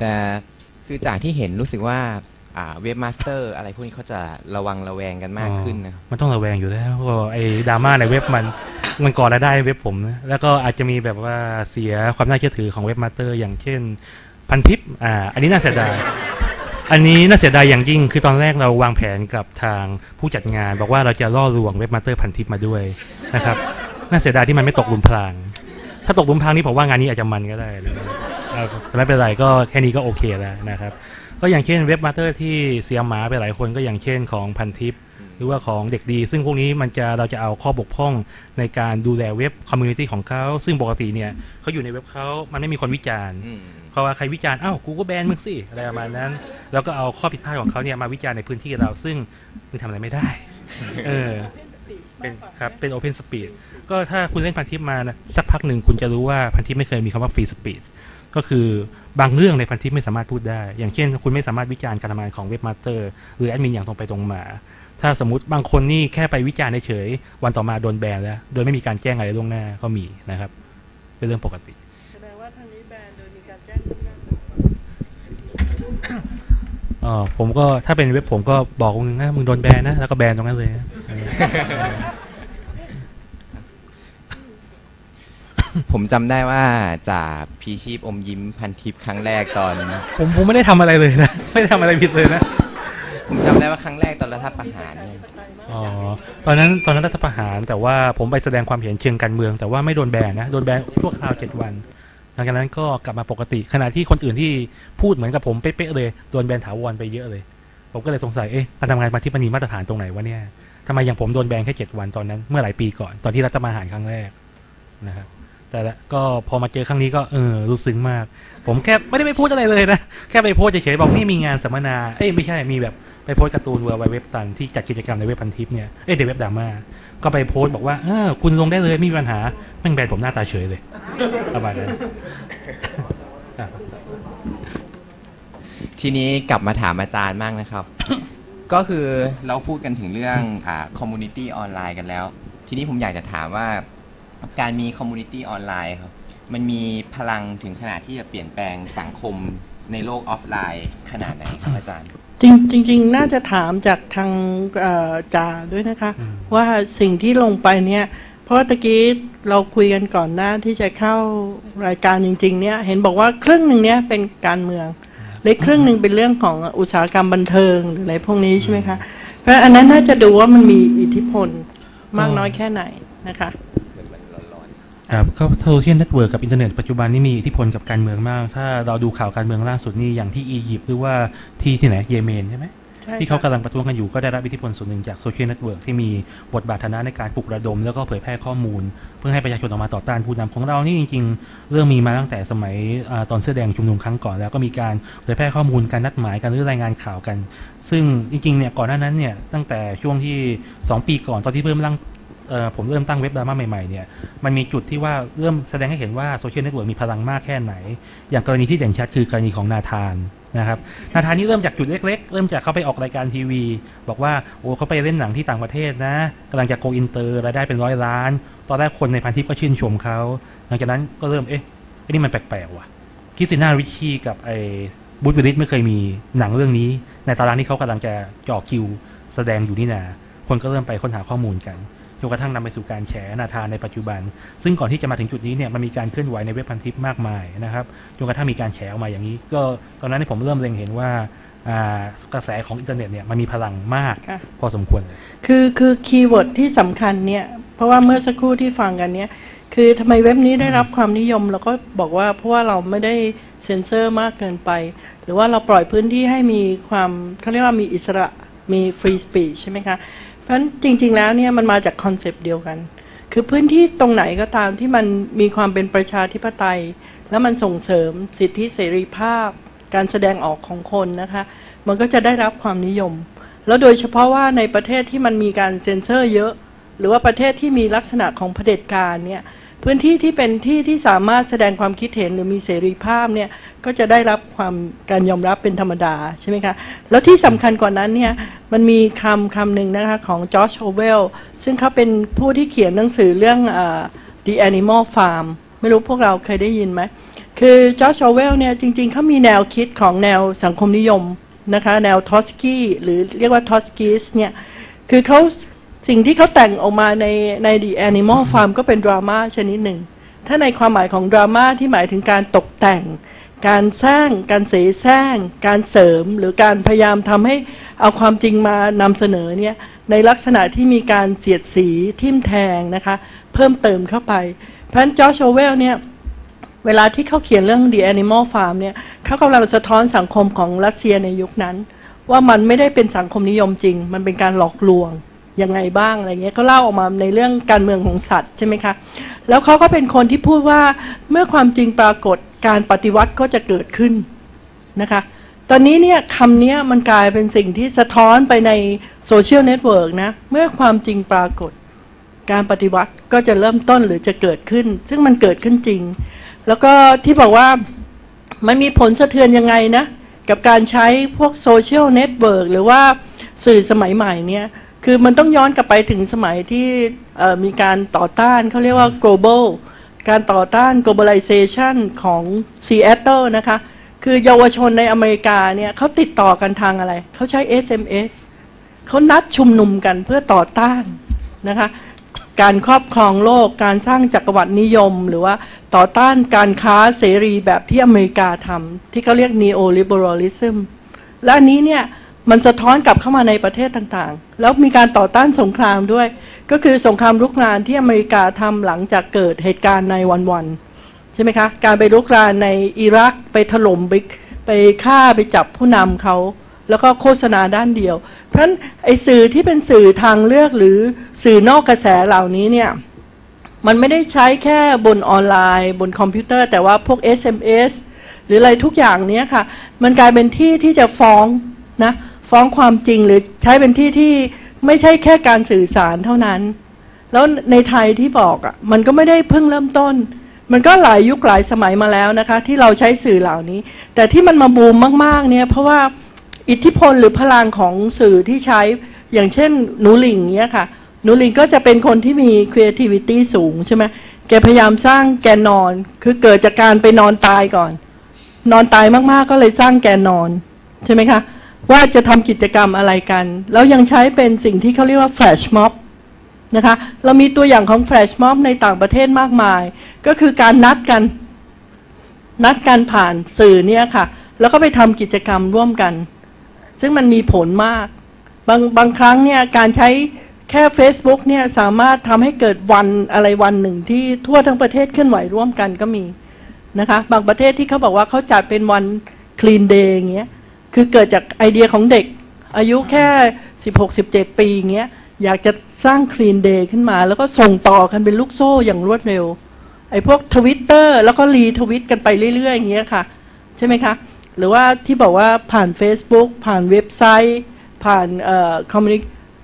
แต่คือจากที่เห็นรู้สึกว่าอ่าเว็บมาสเตอร์อะไรพวกนี้เขาจะระวังระแวงกันมากขึ้นนะครับมันต้องระแวงอยู่แล้วก็ไอ้ดราม่าในเว็บมันมันก่อรายได้เว็บผมนะแล้วก็อาจจะมีแบบว่าเสียความน่าเชื่อถือของเว็บมาสเตอร์ อย่างเช่น พันทิปอ่าอันนี้น่าเสียดายอันนี้น่าเสียดายอย่างยิ่ง คือตอนแรกเราวางแผนกับทางผู้จัดงาน บอกว่าเราจะล่อลวงเว็บมาสเตอร์พันทิปมาด้วยนะครับน่าเสียดายที่มันไม่ตกหลุมพราง ถ้าตกหลุมพรางนี่ผมว่างานนี้อาจจะมันก็ได้นะครับเอ่อ แต่ไม่เป็นไรก็แค่นี้ก็โอเคแล้วนะครับก็อย่างเช่นเว็บมาสเตอร์ที่เสียหมาไปหลายคนก็อย่างเช่นของพันทิปหรือว่าของเด็กดี ซึ่งพวกนี้มันจะเราจะเอาข้อบกพร่องในการดูแลเว็บคอมมูนิตี้ของเขาซึ่งปกติเนี่ยเขาอยู่ในเว็บเขามันไม่มีคนวิจารณ์อืมเพราะว่าใครวิจารณ์อ้าวกูก็แบนมึงสิอะไรประมาณนั้น แล้วก็เอาข้อผิดพลาดของเขาเนี่ยมาวิจารณ์ในพื้นที่เรา ซึ่งมึงทำอะไรไม่ได้เออเป็นครับเป็น Open Speech ก็ถ้าคุณเล่นพันทิปมานะสักพักหนึ่งคุณจะรู้ว่าพันทิปไม่เคยมีคำว่า Free Speech ก็คือบางเรื่องในพันทิปไม่สามารถพูดได้ อย่างเช่น คุณไม่สามารถวิจารณ์การทำงานของเว็บมาสเตอร์หรือแอดมินอย่างตรงไปตรงมา ถ้าสมมติบางคนนี่แค่ไปวิจารณ์เฉยๆวันต่อมาโดนแบนแล้ว โดยไม่มีการแจ้งอะไรล่วงหน้าก็มีนะครับ เป็นเรื่องปกติแสดงว่าทางนี้แบนโดยมีการแจ้งล่วงหน้าเออผมก็ถ้าเป็นเว็บผมก็บอกมึงนะมึงโดนแบนนะแล้วก็แบนตรงนั้นเลยนะเออ ผมจำได้ว่าจากพีชีพอมยิ้มพันทิปครั้งแรกตอน ผมผมไม่ได้ทำอะไรเลยนะ ไม่ได้ทำอะไรผิดเลยนะ ผมจำได้ว่าครั้งแรกตอนรัฐประหารเนี่ยอ๋อ ตอนนั้นตอนนั้นรัฐประหาร แต่ว่าผมไปแสดงความเห็นเชิงการเมือง แต่ว่าไม่โดนแบนนะ โดนแบนชั่วคราวเจ็ดวัน หลังจากนั้นก็กลับมาปกติ ขณะที่คนอื่นที่พูดเหมือนกับผมเป๊ะๆเลย โดนแบนถาวรไปเยอะเลย ผมก็เลยสงสัย เอ๊ะการทำงานมาที่มันมีมาตรฐานตรงไหนวะเนี่ยทำไมอย่างผมโดนแบนแค่เจ็ดวันตอนนั้น เมื่อหลายปีก่อน ตอนที่รัฐประหารครั้งแรกนะครับ แต่ละก็พอมาเจอครั้งนี้ก็เออรู้ซึ้งมาก ผมแค่ไม่ได้ไปพูดอะไรเลยนะ แค่ไปโพสเฉยๆบอกนี่มีงานสัมมนา เอ้ยไม่ใช่มีแบบไปโพสการ์ตูนเวอร์ไวเว็บตันที่จัดกิจกรรมในเว็บพันทิปเนี่ยเอ้ยในเว็บดราม่าก็ไปโพสบอกว่าเออคุณลงได้เลยไม่มีปัญหาแม่งแบนผมหน้าตาเฉยเลยประมาณนั้นทีนี้กลับมาถามอาจารย์บ้างนะครับ ก็คือเราพูดกันถึงเรื่องอ่าคอมมูนิตี้ออนไลน์กันแล้ว ทีนี้ผมอยากจะถามว่า การมีคอมมูนิตี้ออนไลน์ครับ มันมีพลังถึงขนาดที่จะเปลี่ยนแปลงสังคมในโลกออฟไลน์ขนาดไหนครับอาจารย์ จริงจริงๆน่าจะถามจากทางเอ่อจ่าด้วยนะคะ ว่าสิ่งที่ลงไปเนี่ย เพราะว่าตะกี้เราคุยกันก่อนหน้าที่จะเข้ารายการจริง ๆ เนี่ย เห็นบอกว่าครึ่งหนึ่งเนี่ยเป็นการเมืองเล็กครึ่งหนึ่งเป็นเรื่องของอุตสาหกรรมบันเทิงหรืออะไรพวกนี้ใช่ไหมคะ เพราะอันนั้นน่าจะดูว่ามันมีอิทธิพลมากน้อยแค่ไหนนะคะ ครับก็โซเชียลเน็ตเวิร์กกับอินเทอร์เน็ตปัจจุบันนี่มีอิทธิพลกับการเมืองมาก ถ้าเราดูข่าวการเมืองล่าสุดนี่อย่างที่อียิปต์หรือว่าที่ที่ไหนเยเมนใช่ไหมใช่ที่เขาค่ะกำลังประท้วงกันอยู่ก็ได้รับอิทธิพลส่วนหนึ่งจากโซเชียลเน็ตเวิร์กที่มีบทบาทฐานะในการปลุกระดม แล้วก็เผยแพร่ข้อมูล เพื่อให้ประชาชนออกมาต่อต้านผู้นำของเรานี่จริงๆ เรื่องมีมาตั้งแต่สมัยอาตอนเสื้อแดงชุมนุมครั้งก่อน แล้วก็มีการเผยแพร่ข้อมูลการนัดหมายการหรือรายงานข่าวกัน ซึ่งจริงๆเนี่ยก่อนหน้านั้นเนี่ยตั้งแต่ช่วงที่ 2 ปีก่อนตอนที่เริ่มตั้งเอ่อ ผมเริ่มตั้งเว็บดราม่าใหม่ๆเนี่ยมันมีจุดที่ว่าเริ่มแสดงให้เห็นว่าโซเชียลเน็ตเวิร์กมีพลังมากแค่ไหน อย่างกรณีที่เด่นชัดคือกรณีของนาธานนะครับนาธานนี่เริ่มจากจุดเล็ก ๆ เริ่มจากเขาไปออกรายการทีวี บอกว่าโอ้เขาไปเล่นหนังที่ต่างประเทศนะกำลังจะโกอินเตอร์รายได้เป็นร้อยล้าน ตอนแรกคนในพันทิปก็ชื่นชมเขาหลังจากนั้นก็เริ่มเอ๊ะไอ้นี่มันแปลกๆว่ะคิสิน่าริชี่กับไอ้บูธวิลลิสไม่เคยมีหนังเรื่องนี้ ในตารางที่เขากำลังจะจ่อคิว แสดงอยู่นี่นาคนก็เริ่มไปค้นหาข้อมูลกัน จนกระทั่งนำไปสู่การแฉนาธานในปัจจุบัน ซึ่งก่อนที่จะมาถึงจุดนี้เนี่ยมันมีการเคลื่อนไหวในเว็บพันทิปมากมายนะครับจนกระทั่งมีการแฉออกมาอย่างนี้ ก็ตอนนั้นเนยผมเริ่มเล็งเห็นว่าอ่ากระแสของอินเทอร์เน็ตเนี่ยมันมีพลังมากค่ะพอสมควรเลยคือคือคีย์เวิร์ดที่สำคัญเนี่ยเพราะว่าเมื่อสักครู่ที่ฟังกันเนี่ยคือทำไมเว็บนี้ได้รับความนิยมแล้วก็บอกว่าเพราะว่าเราไม่ได้เซ็นเซอร์มากเกินไป หรือว่าเราปล่อยพื้นที่ให้มีความเขาเรียกว่ามีอิสระมีฟรีสปีชใช่ไหมคะเพ ราะฉะนั้นจริง ๆ แล้วเนี่ยมันมาจากคอนเซปต์เดียวกัน คือพื้นที่ตรงไหนก็ตามที่มันมีความเป็นประชาธิปไตย แล้วมันส่งเสริมสิทธิเสรีภาพ การแสดงออกของคนนะคะ มันก็จะได้รับความนิยม แล้วโดยเฉพาะว่าในประเทศที่มันมีการเซ็นเซอร์เยอะ หรือว่าประเทศที่มีลักษณะของเผด็จการเนี่ย พื้นที่ที่เป็นที่ที่สามารถแสดงความคิดเห็นหรือมีเสรีภาพเนี่ยก็จะได้รับความการยอมรับเป็นธรรมดาใช่ไหมคะแล้วที่สำคัญกว่านั้นเนี่ยมันมีคำคำหนึ่งนะคะของจอร์จโอเวลซึ่งเขาเป็นผู้ที่เขียนหนังสือเรื่อง The Animal Farm ไม่รู้พวกเราเคยได้ยินไหมคือจอร์จโอเวลเนี่ยจริงๆเขามีแนวคิดของแนวสังคมนิยมนะคะแนวทอสกี้หรือเรียกว่าทอสกิสเนี่ยคือเขา สิ่งที่เขาแต่งออกมาในใน The Animal Farm ก็เป็นดราม่าชนิดหนึ่ง ถ้าในความหมายของดราม่าที่หมายถึงการตกแต่ง การสร้าง การเสแสร้ง การเสริม หรือการพยายามทำให้เอาความจริงมานำเสนอเนี่ย ในลักษณะที่มีการเสียดสีทิ่มแทงนะคะ เพิ่มเติมเข้าไป เพราะฉะนั้นจอร์จโอเวลเนี่ยเวลาที่เขาเขียนเรื่อง The Animal Farm เนี่ยเขากำลังสะท้อนสังคมของรัสเซียในยุคนั้น ว่ามันไม่ได้เป็นสังคมนิยมจริง มันเป็นการหลอกลวง ยังไงบ้างอะไรเงี้ยเขาเล่าออกมาในเรื่องการเมืองของสัตว์ใช่ไหมคะแล้วเขาก็เป็นคนที่พูดว่าเมื่อความจริงปรากฏการปฏิวัติก็จะเกิดขึ้นนะคะตอนนี้เนี่ยคำนี้มันกลายเป็นสิ่งที่สะท้อนไปในโซเชียลเน็ตเวิร์กนะ เมื่อความจริงปรากฏ การปฏิวัติก็จะเริ่มต้นหรือจะเกิดขึ้น ซึ่งมันเกิดขึ้นจริง แล้วก็ที่บอกว่ามันมีผลสะเทือนยังไงนะ กับการใช้พวกโซเชียลเน็ตเวิร์กหรือว่าสื่อสมัยใหม่เนี่ย คือมันต้องย้อนกลับไปถึงสมัยที่เอ่อมีการต่อต้านเขาเรียกว่า global การต่อต้าน globalization ของ Seattle นะคะ คือเยาวชนในอเมริกาเนี่ยเขาติดต่อกันทางอะไร เขาใช้ SMS เขานัดชุมนุมกันเพื่อต่อต้านนะคะ การครอบครองโลก การสร้างจักรวรรดินิยม หรือว่าต่อต้านการค้าเสรีแบบที่อเมริกาทำที่เขาเรียก neoliberalism และอันนี้เนี่ย มันสะท้อนกลับเข้ามาในประเทศต่างๆ แล้วมีการต่อต้านสงครามด้วย ก็คือสงครามรุกรานที่อเมริกาทำหลังจากเกิดเหตุการณ์ในวันวันๆใช่ไหมคะ การไปรุกรานในอิรักไปถล่มไปไปฆ่าไปจับผู้นำเขา แล้วก็โฆษณาด้านเดียว เพราะฉะนั้นไอ้สื่อที่เป็นสื่อทางเลือกหรือสื่อนอกกระแสเหล่านี้เนี่ยมันไม่ได้ใช้แค่บนออนไลน์ บนคอมพิวเตอร์ แต่ว่าพวก SMS หรืออะไรทุกอย่างเนี้ยค่ะ มันกลายเป็นที่ที่จะฟ้องนะ ฟ้องความจริงหรือใช้เป็นที่ที่ไม่ใช่แค่การสื่อสารเท่านั้น แล้วในไทยที่บอกอะมันก็ไม่ได้เพิ่งเริ่มต้น มันก็หลายยุคหลายสมัยมาแล้วนะคะ ที่เราใช้สื่อเหล่านี้ แต่ที่มันมาบูมมากๆเนี่ยเพราะว่าอิทธิพลหรือพลังของสื่อที่ใช้อย่างเช่นหนูหลิงเนี้ยค่ะหนูหลิงก็จะเป็นคนที่มี creativity สูงใช่ไหมแกพยายามสร้างแกนนอน คือเกิดจากการไปนอนตายก่อน นอนตายมากๆก็เลยสร้างแกนนอนใช่ไหมคะ ว่าจะทำกิจกรรมอะไรกัน แล้วยังใช้เป็นสิ่งที่เขาเรียกว่า flash mob นะคะเรามีตัวอย่างของ flash mob ในต่างประเทศมากมาย ก็คือการนัดกัน นัดกันผ่านสื่อเนี่ยค่ะ แล้วก็ไปทำกิจกรรมร่วมกัน ซึ่งมันมีผลมาก บางบางครั้งเนี่ยการใช้แค่ Facebook เนี่ยสามารถทำให้เกิดวันอะไรวันหนึ่งที่ทั่วทั้งประเทศเคลื่อนไหวร่วมกันก็มีนะคะ บางประเทศที่เขาบอกว่าเขาจัดเป็นวัน clean day อย่างเงี้ย คือเกิดจากไอเดียของเด็ก อายุแค่ 16-17 ปีอย่างเงี้ยอยากจะสร้าง clean day ขึ้นมา แล้วก็ส่งต่อกันเป็นลูกโซ่อย่างรวดเร็ว ไอ้พวกทวิตเตอร์แล้วก็รีทวิตกันไปเรื่อยๆ อย่างเงี้ยค่ะ ใช่ไหมคะ หรือว่าที่บอกว่าผ่าน Facebook ผ่านเว็บไซต์ ผ่านเอ่อคอมมูนิ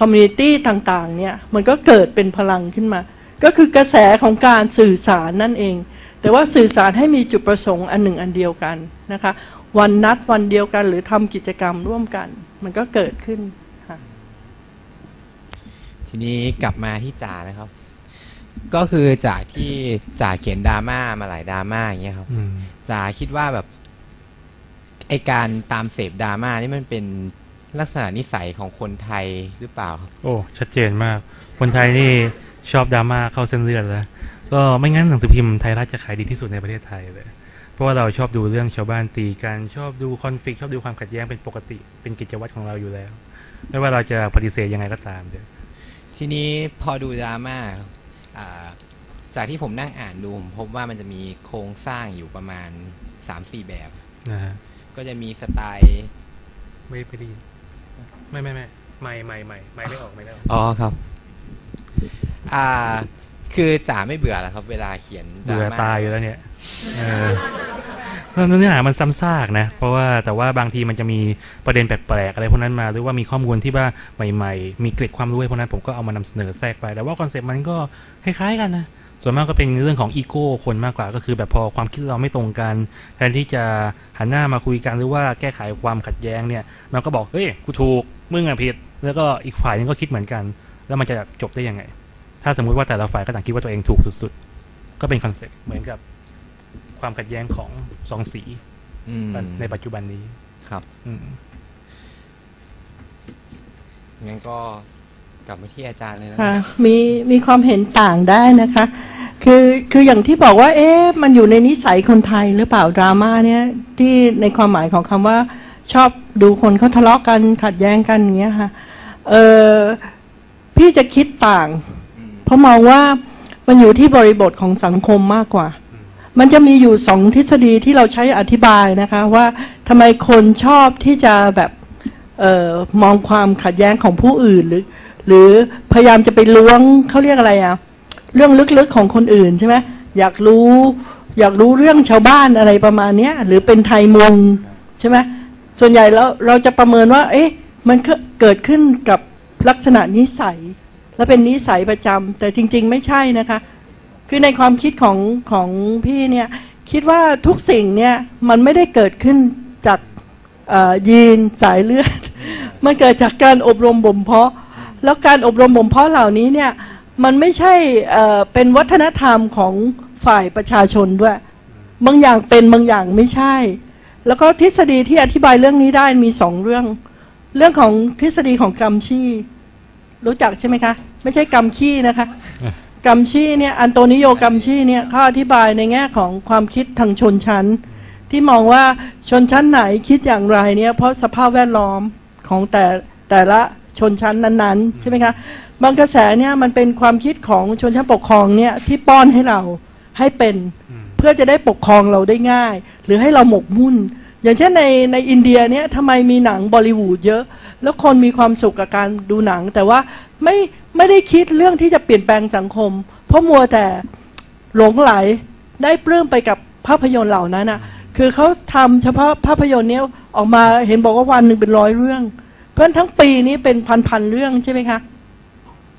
คอมมูนิตี้ต่างๆเนี่ยมันก็เกิดเป็นพลังขึ้นมา ก็คือกระแสของการสื่อสารนั่นเอง แต่ว่าสื่อสารให้มีจุดประสงค์อันหนึ่งอันเดียวกันนะคะ วันนัดวันเดียวกัน หรือทำกิจกรรมร่วมกัน มันก็เกิดขึ้นค่ะทีนี้กลับมาที่จ่านะครับ ก็คือจากที่จ่าเขียนดราม่ามาหลายดราม่าอย่างเงี้ยครับอืมจ่าคิดว่าแบบไอการตามเสพดราม่านี่มันเป็นลักษณะนิสัยของคนไทยหรือเปล่าครับโอ้ชัดเจนมาก คนไทยนี่ชอบดราม่าเข้าเส้นเลือดแล้วก็ไม่งั้นหนังสือพิมพ์ไทยรัฐจะขายดีที่สุดในประเทศไทยเลยเพ ราะว่าเราชอบดูเรื่องชาวบ้านตีกันชอบดูคอนฟ lict ชอบดูความขัดแย้งเป็นปกติ เป็นกิจวัตรของเราอยู่แล้ว ไม่ว่าเราจะปฏิเสธยังไงก็ตามเดี๋ยวทีนี้พอดูดราม่าครับอ่าจากที่ผมนั่งอ่านดูผมพบว่ามันจะมีโครงสร้างอยู่ประมาณ3-4แบบนะฮะก็จะมีสไตล์ไม่ไม่ได้ยินไม่ไม่ไม่ไม่ไม่ไม่ไม่ไม่ออกไม่ได้ออกอ๋อครับ อ่า คือจ่าไม่เบื่อเหรอครับ เวลาเขียนดราเบื่อม่าตายอยู่แล้วเนี่ย เออแล้วเนื้อหามันซ้ำซากนะ เพราะว่าแต่ว่าบางทีมันจะมีประเด็นแปลกๆอะไรพวกนั้นมา หรือว่ามีข้อมูลที่ว่าใหม่ ๆ มีเกร็ดความรู้ไอ้พวกนั้นผมก็เอามานำเสนอแทรกไป แต่ว่าคอนเซ็ปต์มันก็คล้ายๆกันนะ ส่วนมากก็เป็นเรื่องของอีโก้คนมากกว่า ก็คือแบบพอความคิดเราไม่ตรงกัน แทนที่จะหันหน้ามาคุยกันหรือว่าแก้ไขความขัดแย้งเนี่ยมันก็บอกเฮ้ยกูถูกมึงอะผิด แล้วก็อีกฝ่ายนึงก็คิดเหมือนกัน แล้วมันจะจบได้ยังไง ถ้าสมมุติว่าแต่ละฝ่ายก็ต่างคิดว่าตัวเองถูกสุด ๆ ก็เป็นคอนเซ็ปต์เหมือนกับ ความขัดแย้งของสองสีอืมในปัจจุบันนี้ครับอืมงั้นก็กลับมาที่อาจารย์เลยนะค่ะมีมีความเห็นต่างได้นะคะ คือคืออย่างที่บอกว่า เอ๊ะมันอยู่ในนิสัยคนไทยหรือเปล่าดราม่าเนี่ย ที่ในความหมายของคำว่า ชอบดูคนเขาทะเลาะกันขัดแย้งกันอย่างเงี้ยค่ะ เออพี่จะคิดต่าง เพราะมองว่ามันอยู่ที่บริบทของสังคมมากกว่า มันจะมีอยู่สองทฤษฎีที่เราใช้อธิบายนะคะ ว่าทำไมคนชอบที่จะแบบออมองความขัดแย้งของผู้อื่นหรือ หรือพยายามจะไปล้วงเขาเรียกอะไรอะเรื่องลึกๆของคนอื่นใช่ไหมอยากรู้ อยากรู้เรื่องชาวบ้านอะไรประมาณนี้หรือเป็นไทยมงใช่ไหมส่วนใหญ่แล้วเราจะประเมินว่า เอ๊ะมันเกิดขึ้นกับลักษณะนิสัย และเป็นนิสัยประจำแต่จริง ๆ ไม่ใช่นะคะ คือในความคิดของของพี่เนี่ยคิดว่าทุกสิ่งเนี่ยมันไม่ได้เกิดขึ้นจากยีนสายเลือด มันเกิดจากการอบรมบ่มเพาะ แล้วการอบรมบ่มเพาะเหล่านี้เนี่ยมันไม่ใช่เป็นวัฒนธรรมของฝ่ายประชาชนด้วย บางอย่างเป็นบางอย่างไม่ใช่ แล้วก็ทฤษฎีที่อธิบายเรื่องนี้ได้มีสองเรื่อง เรื่องของทฤษฎีของกรรมชี่รู้จักใช่ไหมคะ ไม่ใช่กรรมขี้นะคะ กรรมชี่เนี่ยอันโตนิโยกรรมชี่เนี่ยเขาอธิบายในแง่ของความคิดทางชนชั้น ที่มองว่าชนชั้นไหนคิดอย่างไรเนี่ยเพราะสภาพแวดล้อมของแต่แต่ละชนชั้นนั้นๆใช่ไหมคะบางกระแสเนี่ยมันเป็นความคิดของชนชั้นปกครองเนี่ยที่ป้อนให้เราให้เป็นเพื่อจะได้ปกครองเราได้ง่าย หรือให้เราหมกมุ่น อย่างเช่นในในอินเดียเนี่ยทำไมมีหนังบอลิวูดเยอะ แล้วคนมีความสุขกับการดูหนังแต่ว่าไม่ ไม่ได้คิดเรื่องที่จะเปลี่ยนแปลงสังคม เพราะมัวแต่หลงไหลได้ปลื้มไปกับภาพยนตร์เหล่านั้นอะ คือเขาทำเฉพาะภาพยนตร์เนี้ยออกมาเห็นบอกว่าวันหนึ่งเป็นร้อยเรื่อง เพราะฉะนั้นทั้งปีนี้เป็นพันๆเรื่องใช่ไหมคะ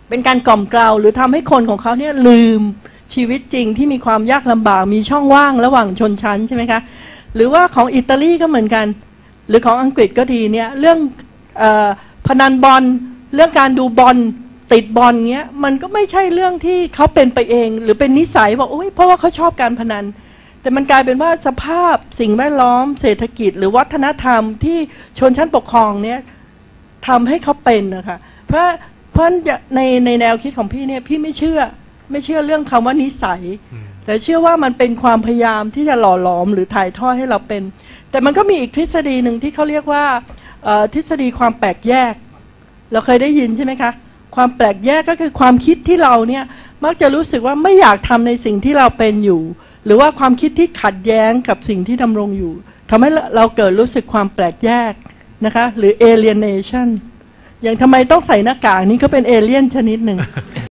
เป็นการกล่อมเกลาหรือทำให้คนของเขาเนี่ยลืมชีวิตจริงที่มีความยากลำบากมีช่องว่างระหว่างชนชั้นใช่ไหมคะ หรือว่าของอิตาลีก็เหมือนกัน หรือของอังกฤษก็ดีเนี่ยเรื่องอพนันบอลเรื่องการดูบอล ติดบอลเงี้ยมันก็ไม่ใช่เรื่องที่เขาเป็นไปเอง หรือเป็นนิสัยบอกโอ้ยเพราะว่าเขาชอบการพนัน แต่มันกลายเป็นว่าสภาพสิ่งแวดล้อม เศรษฐกิจ หรือวัฒนธรรมที่ชนชั้นปกครองเนี่ยทำให้เขาเป็นนะคะเพราะเพราะในในแนวคิดของพี่เนี่ยพี่ไม่เชื่อไม่เชื่อเรื่องคำว่านิสัย แต่เชื่อว่ามันเป็นความพยายามที่จะหล่อหลอมหรือถ่ายทอดให้เราเป็น แต่มันก็มีอีกทฤษฎีหนึ่งที่เขาเรียกว่าเอ่อทฤษฎีความแปลกแยก เราเคยได้ยินใช่ไหมคะ ความแปลกแยกก็คือความคิดที่เราเนี่ยมักจะรู้สึกว่าไม่อยากทำในสิ่งที่เราเป็นอยู่ หรือว่าความคิดที่ขัดแย้งกับสิ่งที่ดำรงอยู่ทำให้เราเกิดรู้สึกความแปลกแยกนะคะหรือ alienation อย่างทำไมต้องใส่หน้ากากนี้ก็เป็นเอเลี่ยนชนิดหนึ่ง